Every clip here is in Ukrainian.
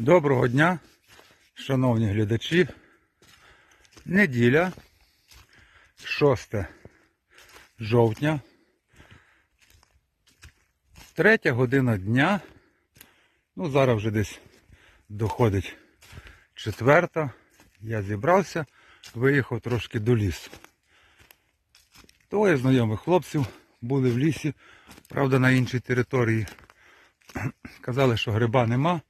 Доброго дня, шановні глядачі. Неділя, 6 жовтня, третя година дня. Ну, зараз вже десь доходить четверта. Я зібрався, виїхав трошки до лісу. Двоє знайомих хлопців були в лісі, правда, на іншій території. Казали, що гриба нема.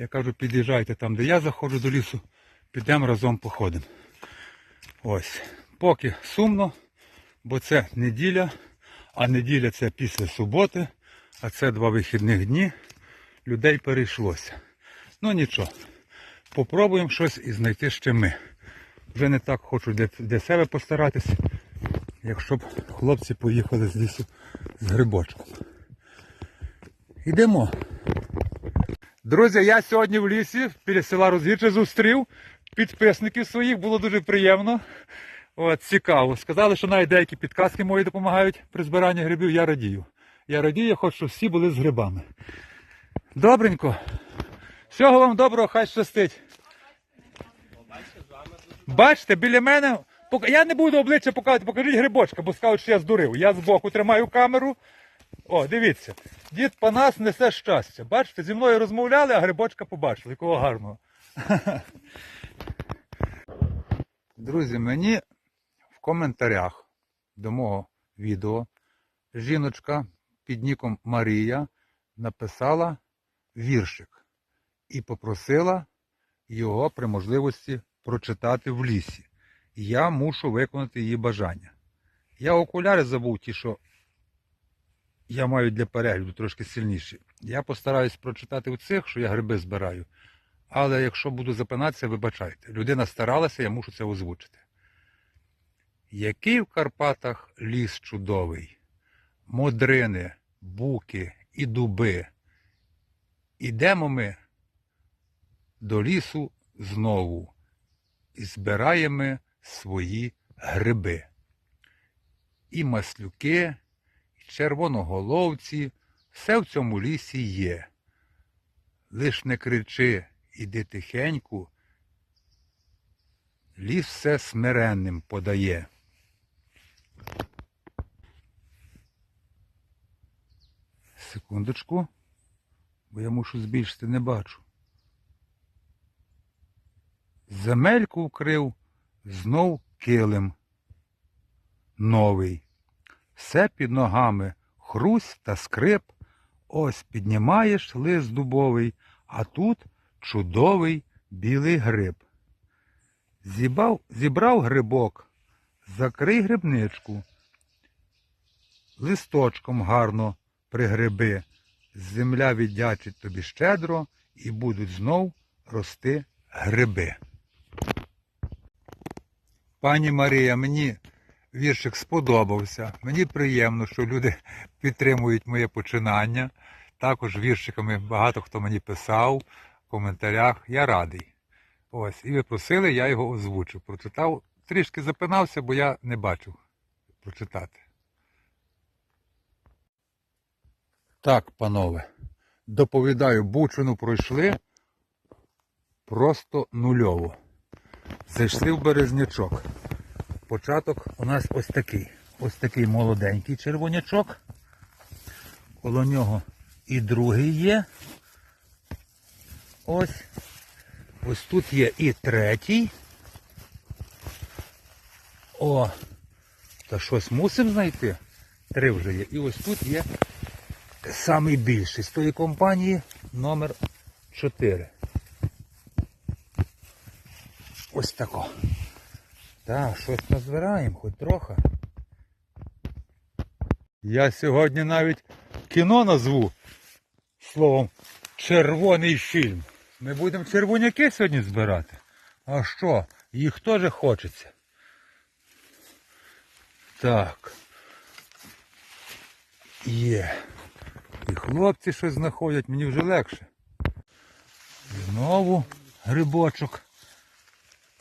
Я кажу, під'їжджайте там, де я заходжу до лісу, підемо разом походимо. Ось. Поки сумно, бо це неділя, а неділя це після суботи, а це два вихідних дні. Людей перейшлося. Ну нічого. Попробуємо щось і знайти ще ми. Вже не так хочу для, себе постаратись, якщо б хлопці поїхали з лісу з грибочком. Йдемо. Друзі, я сьогодні в лісі біля села Розгірче зустрів підписників своїх, було дуже приємно. От, цікаво. Сказали, що навіть деякі підказки мої допомагають при збиранні грибів. Я радію. Я радію, хочу, щоб всі були з грибами. Добренько. Всього вам доброго, хай щастить. Бачите, біля мене. Я не буду обличчя показувати, покажіть грибочка, бо скажуть, що я здурив. Я збоку тримаю камеру. О, дивіться. Дід Панас несе щастя. Бачите, зі мною розмовляли, а грибочка побачили. Якого гарного. Друзі, мені в коментарях до мого відео жіночка під ніком Марія написала віршик і попросила його при можливості прочитати в лісі. Я мушу виконати її бажання. Я окуляри забув ті, що я маю для перегляду трошки сильніші. Я постараюсь прочитати у цих, що я гриби збираю. Але якщо буду запинатися, вибачайте. Людина старалася, я мушу це озвучити. Який в Карпатах ліс чудовий, модрини, буки і дуби. Ідемо ми до лісу знову і збираємо свої гриби. І маслюки, червоноголовці, все в цьому лісі є. Лиш не кричи, іди тихеньку, ліс все смиренним подає. Секундочку, бо я мушу збільшити, не бачу. Земельку вкрив знов килим новий. Все під ногами хрусь та скрип. Ось піднімаєш лист дубовий, а тут чудовий білий гриб. Зібав, зібрав грибок, закрий грибничку. Листочком гарно пригриби. Земля віддячить тобі щедро і будуть знов рости гриби. Пані Марія, мені віршик сподобався. Мені приємно, що люди підтримують моє починання. Також віршиками багато хто мені писав в коментарях. Я радий. Ось, і ви просили, я його озвучив. Прочитав, трішки запинався, бо я не бачив прочитати. Так, панове, доповідаю, бучину пройшли просто нульово. Зайшли в березнячок. Початок у нас ось такий. Ось такий молоденький червонячок. Коло нього і другий є. Ось. Ось тут є і третій. О, та щось мусимо знайти. Три вже є. І ось тут є самий більший з тої компанії номер 4. Ось тако. Так, щось назбираємо, хоч трохи. Я сьогодні навіть кіно назву словом червоний фільм. Ми будемо червоняки сьогодні збирати. А що? Їх теж хочеться. Так. Є. І хлопці щось знаходять, мені вже легше. Знову грибочок.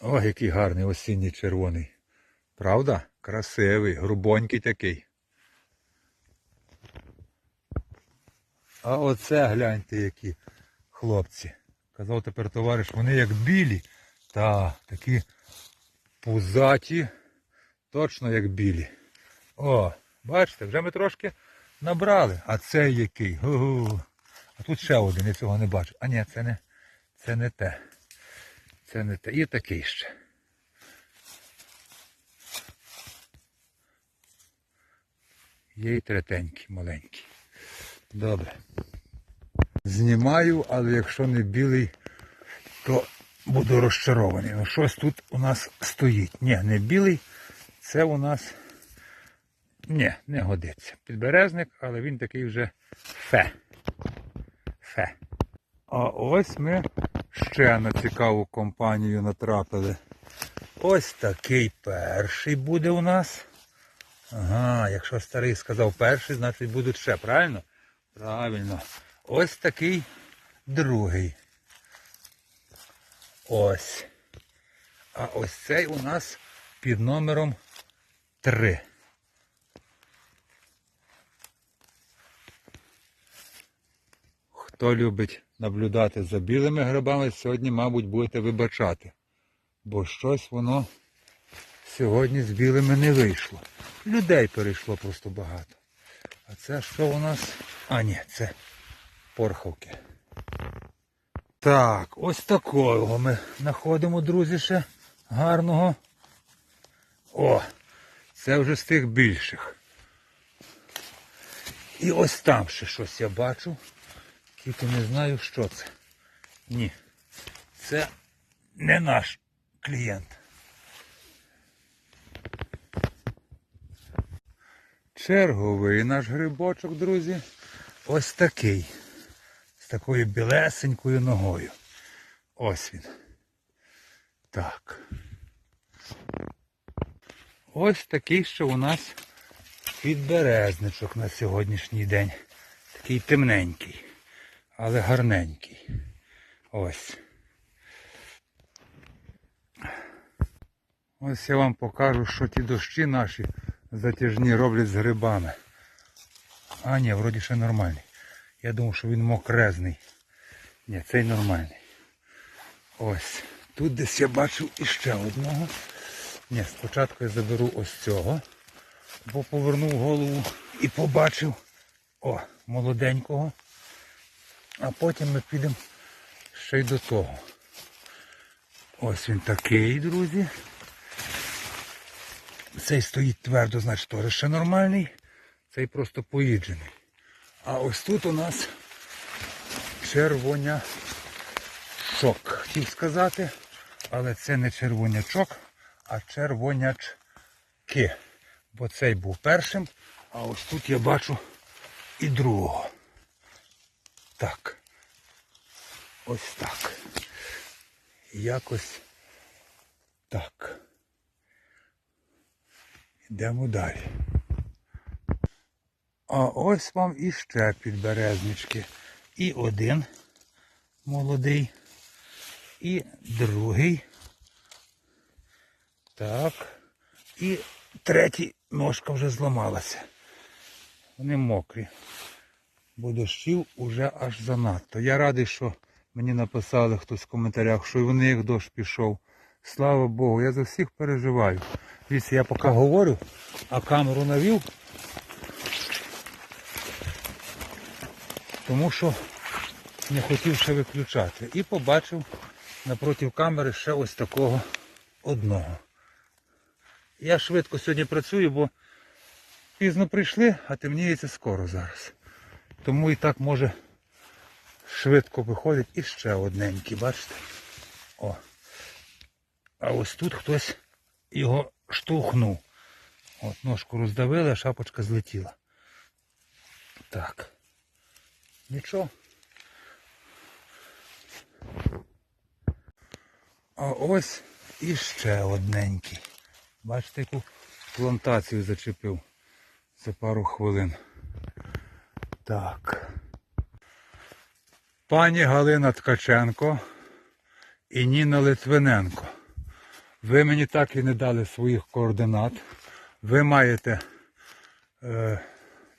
Ой, який гарний осінній червоний. Правда? Красивий, грубонький такий. А оце гляньте, які хлопці. Казав тепер товариш, вони як білі. Та, такі пузаті, точно як білі. О, бачите, вже ми трошки набрали. А цей який? Гу-гу. А тут ще один, я цього не бачу. А ні, це не, це не те. Це не те. І такий ще. Є і третенький, маленький. Добре. Знімаю, але якщо не білий, то буду розчарований. Ну щось тут у нас стоїть. Ні, не білий, це у нас. Ні, не годиться. Підберезник, але він такий вже. Фе. А ось ми ще на цікаву компанію натрапили. Ось такий перший буде у нас. Ага, якщо старий сказав перший, значить будуть ще, правильно? Правильно. Ось такий другий. Ось. А ось цей у нас під номером 3. Хто любить наблюдати за білими грибами, сьогодні, мабуть, будете вибачати. Бо щось воно сьогодні з білими не вийшло. Людей перейшло просто багато. А це що у нас? А ні, це порхавки. Так, ось такого ми знаходимо, друзі, ще гарного. О, це вже з тих більших. І ось там ще щось я бачу. Тільки не знаю, що це. Ні. Це не наш клієнт. Черговий наш грибочок, друзі. Ось такий. З такою білесенькою ногою. Ось він. Так. Ось такий ще у нас підберезничок на сьогоднішній день. Такий темненький, але гарненький. Ось. Ось я вам покажу, що ті дощі наші затяжні роблять з грибами. А ні, вроді ще нормальний. Я думав, що він мокрезний. Ні, цей нормальний. Ось. Тут десь я бачив іще одного. Ні, спочатку я заберу ось цього, бо повернув голову і побачив о, молоденького. А потім ми підемо ще й до того. Ось він такий, друзі. Цей стоїть твердо, значить теж ще нормальний. Цей просто поїджений. А ось тут у нас червоня шок, хотів сказати. Але це не червонячок, а червонячки. Бо цей був першим, а ось тут я бачу і другого. Так. Ось так. Якось так. Йдемо далі. А ось вам іще підберезнички. І один молодий, і другий. Так. І третій ножка вже зламалася. Вони мокрі. Бо дощів уже аж занадто. Я радий, що мені написали хтось в коментарях, що і вони як дощ пішов. Слава Богу, я за всіх переживаю. Дивіться, я поки говорю, а камеру навів. Тому що не хотів ще виключати. І побачив напроти камери ще ось такого одного. Я швидко сьогодні працюю, бо пізно прийшли, а темніється скоро зараз. Тому і так може швидко виходить і ще одненький, бачите? О. А ось тут хтось його штовхнув. От ножку роздавили, а шапочка злетіла. Так. Нічого. А ось іще одненький. Бачите, яку плантацію зачепив за пару хвилин. Так. Пані Галина Ткаченко і Ніна Литвиненко. Ви мені так і не дали своїх координат. Ви маєте, е,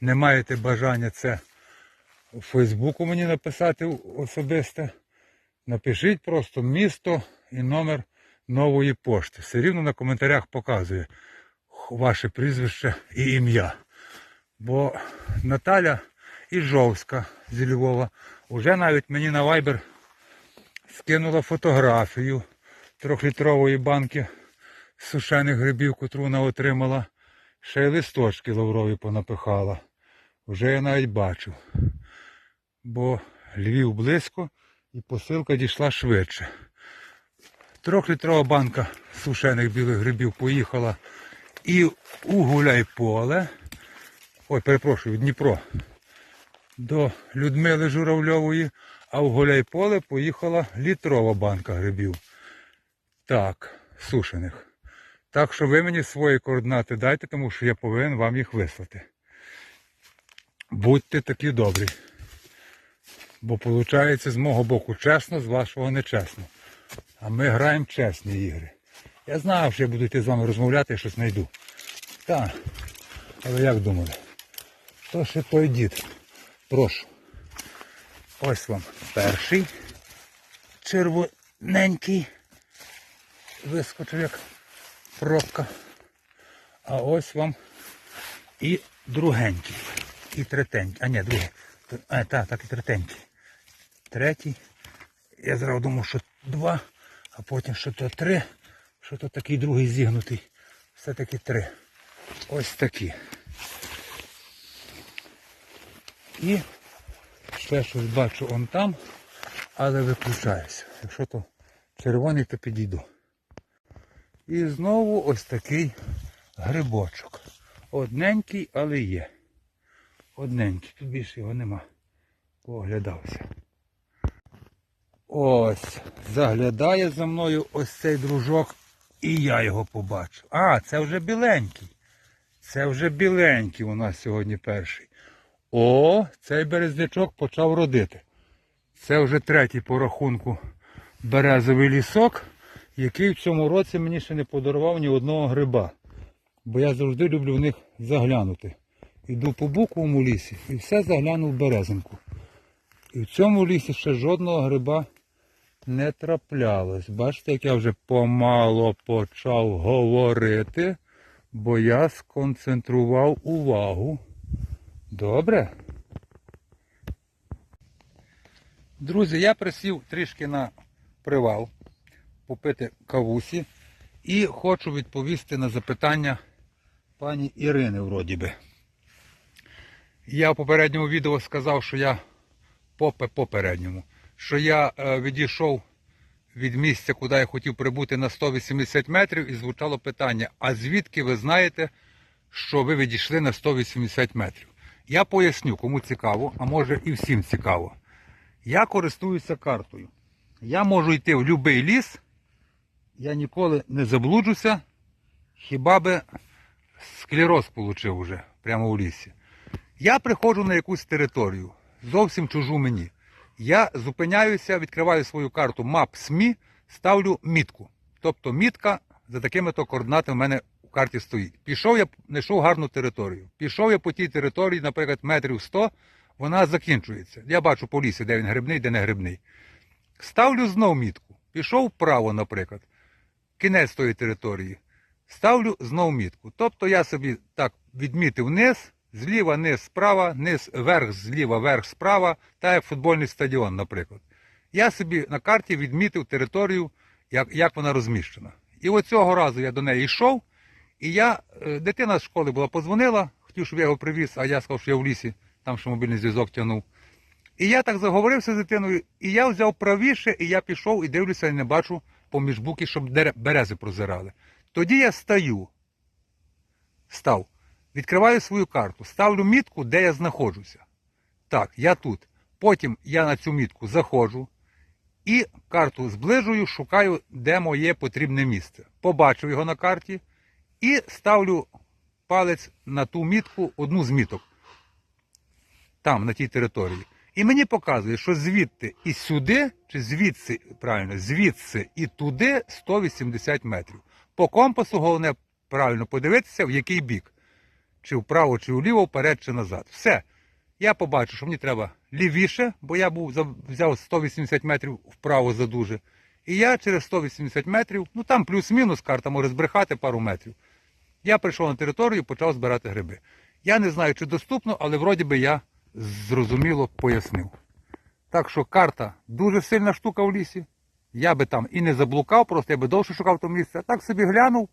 не маєте бажання це у Фейсбуку мені написати особисте Напишіть просто місто і номер нової пошти. Все рівно на коментарях показує ваше прізвище і ім'я. Бо Наталя Іжовська зі Львова вже навіть мені на Viber скинула фотографію трьохлітрової банки сушених грибів, котру вона отримала. Ще й листочки лаврові понапихала. Вже я навіть бачив. Бо Львів близько і посилка дійшла швидше. Трьохлітрова банка сушених білих грибів поїхала і у Гуляйполе. Ой, перепрошую, Дніпро. До Людмили Журавльової, а в Гуляйполе поїхала літрова банка грибів. Так, сушених. Так що ви мені свої координати дайте, тому що я повинен вам їх вислати. Будьте такі добрі. Бо виходить з мого боку чесно, з вашого нечесно. А ми граємо чесні ігри. Я знав, що я буду йти з вами розмовляти, я щось знайду. Так. Але як думали? То ще той дід. Прошу. Ось вам перший червоненький. Вискочив як пробка. А ось вам і другенький. І третенький. А ні, другий. А, так, так, і третенький. Третій. Я зразу думав, що два, а потім що то три, що то такий другий зігнутий. Все-таки три. Ось такі. І ще щось бачу он там, але виключаюся. Якщо то червоний, то підійду. І знову ось такий грибочок. Одненький, але є. Одненький. Тут більше його нема. Пооглядався. Ось, заглядає за мною ось цей дружок, і я його побачу. А, це вже біленький. Це вже біленький у нас сьогодні перший. О, цей березнячок почав родити. Це вже третій по рахунку березовий лісок, який в цьому році мені ще не подарував ні одного гриба. Бо я завжди люблю в них заглянути. Іду по буковому лісі і все заглянув в березинку. І в цьому лісі ще жодного гриба не траплялось. Бачите, як я вже помало почав говорити, бо я сконцентрував увагу. Добре? Друзі, я присів трішки на привал попити кавусі і хочу відповісти на запитання пані Ірини вроді би. Я в попередньому відео сказав, що я попе попередньому, що я е, відійшов від місця, куди я хотів прибути на 180 метрів, і звучало питання: а звідки ви знаєте, що ви відійшли на 180 метрів? Я поясню, кому цікаво, а може і всім цікаво. Я користуюся картою. Я можу йти в будь-який ліс, я ніколи не заблуджуся, хіба би склероз отримав вже прямо у лісі. Я приходжу на якусь територію, зовсім чужу мені. Я зупиняюся, відкриваю свою карту Maps.me, ставлю мітку. Тобто мітка за такими-то координатами в мене у карті стоїть. Пішов я, знайшов гарну територію. Пішов я по тій території, наприклад, метрів 100, вона закінчується. Я бачу по лісі, де він грибний, де не грибний. Ставлю знов мітку. Пішов вправо, наприклад. Кінець тої території. Ставлю знов мітку. Тобто я собі так відмітив низ, зліва, низ, справа, низ, верх, зліва, верх, справа, так як футбольний стадіон, наприклад. Я собі на карті відмітив територію, як, як вона розміщена. І от цього разу я до неї йшов, і я, е, дитина з школи була, позвонила, хотів, щоб я його привіз, а я сказав, що я в лісі, там ще мобільний зв'язок тягнув. І я так заговорився з дитиною, і я взяв правіше, і я пішов і дивлюся, і не бачу поміж буки, щоб берези прозирали. Тоді я стаю, став, відкриваю свою карту, ставлю мітку, де я знаходжуся. Так, я тут. Потім я на цю мітку заходжу і карту зближую, шукаю, де моє потрібне місце. Побачив його на карті і ставлю палець на ту мітку, одну з міток. Там, на тій території. І мені показує, що звідти і сюди, чи звідси, правильно, звідси і туди 180 метрів. По компасу головне правильно подивитися, в який бік. Чи вправо, чи вліво, вперед, чи назад. Все. Я побачу, що мені треба лівіше, бо я був взяв 180 метрів вправо за дуже. І я через 180 метрів, ну там плюс-мінус карта може збрехати пару метрів. Я прийшов на територію і почав збирати гриби. Я не знаю, чи доступно, але вроді би я зрозуміло пояснив. Так що карта дуже сильна штука в лісі. Я би там і не заблукав, просто я би довше шукав то місце. А так собі глянув,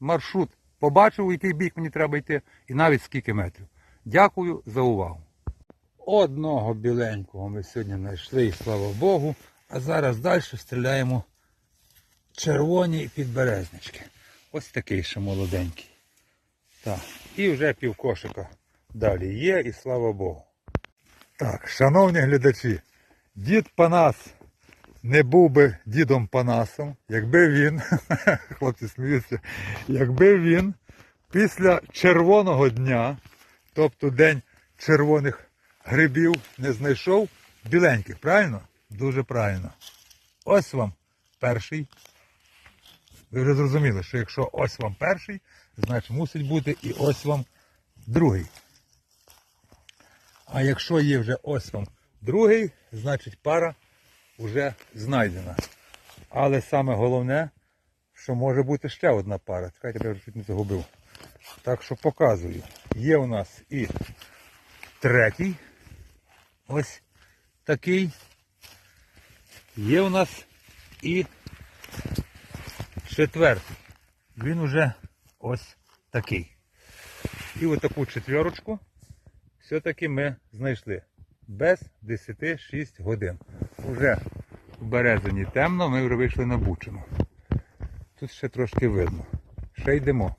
маршрут, побачив, у який бік мені треба йти, і навіть скільки метрів. Дякую за увагу. Одного біленького ми сьогодні знайшли, і слава Богу. А зараз далі стріляємо червоні підберезнички. Ось такий ще молоденький. Так, і вже півкошика далі є, і слава Богу. Так, шановні глядачі, дід Панас не був би дідом Панасом, якби він, хлопці сміються, якби він після червоного дня, тобто день червоних грибів, не знайшов біленьких, правильно? Дуже правильно. Ось вам перший. Ви вже зрозуміли, що якщо ось вам перший, значить мусить бути і ось вам другий. А якщо є вже ось вам другий, значить пара вже знайдена. Але саме головне, що може бути ще одна пара. Чекайте, я вже чуть не загубив. Так що показую. Є у нас і третій. Ось такий. Є у нас і четвертий. Він уже ось такий. І отаку четверочку все-таки ми знайшли. Без 10-6 годин. Уже в березині темно, ми вже вийшли на бучину. Тут ще трошки видно. Ще йдемо.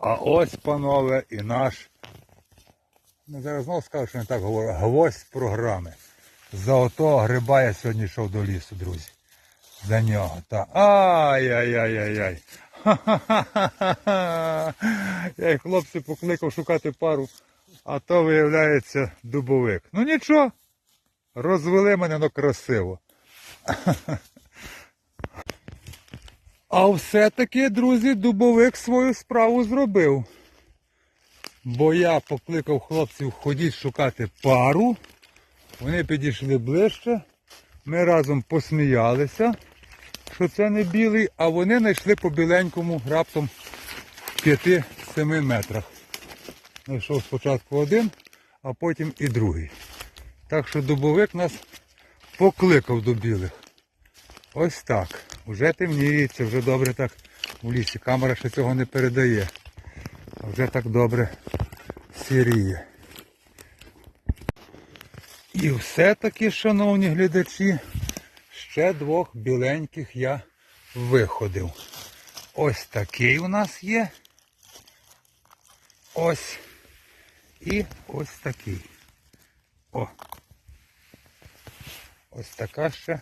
А ось, панове, і наш. Ну, зараз знову скажу, що не так говорю. Гвоздь програми. За гриба я сьогодні йшов до лісу, друзі. За нього. Та. Ай-яй-яй-яй-яй. Ха-ха-ха-ха. Я й хлопці покликав шукати пару, а то виявляється дубовик. Ну нічого, розвели мене ну красиво. А все-таки, друзі, дубовик свою справу зробив. Бо я покликав хлопців ходіть шукати пару. Вони підійшли ближче. Ми разом посміялися, що це не білий, а вони знайшли по біленькому раптом 5-7 метрах. Знайшов спочатку один, а потім і другий. Так що дубовик нас покликав до білих. Ось так. Уже темніється, вже добре так у лісі. Камера ще цього не передає. А вже так добре сіріє. І все-таки, шановні глядачі, ще двох біленьких я виходив. Ось такий у нас є. Ось. І ось такий. О. Ось така ще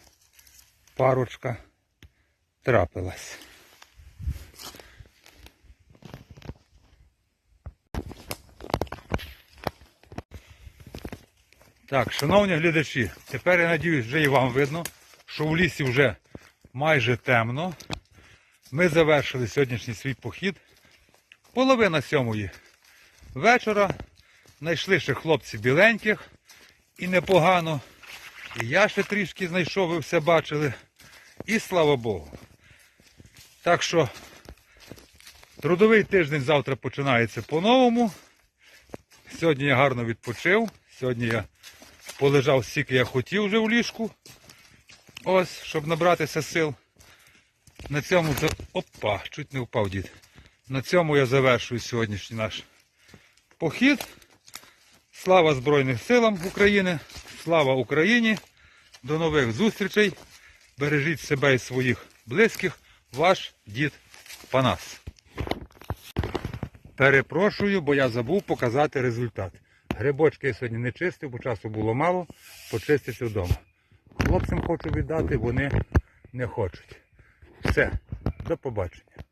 парочка трапилась. Так, шановні глядачі, тепер я надіюсь, вже і вам видно, що в лісі вже майже темно. Ми завершили сьогоднішній свій похід. Половина сьомої вечора. Знайшли ще хлопці біленьких і непогано. І я ще трішки знайшов, ви все бачили. І слава Богу. Так що трудовий тиждень завтра починається по-новому. Сьогодні я гарно відпочив. Сьогодні я полежав стільки я хотів вже в ліжку. Ось, щоб набратися сил. На цьому. Опа, чуть не впав дід. На цьому я завершую сьогоднішній наш похід. Слава Збройним силам України! Слава Україні! До нових зустрічей! Бережіть себе і своїх близьких, ваш дід Панас. Перепрошую, бо я забув показати результат. Грибочки я сьогодні не чистив, бо часу було мало, почистити вдома. Хлопцям хочу віддати, вони не хочуть. Все, до побачення.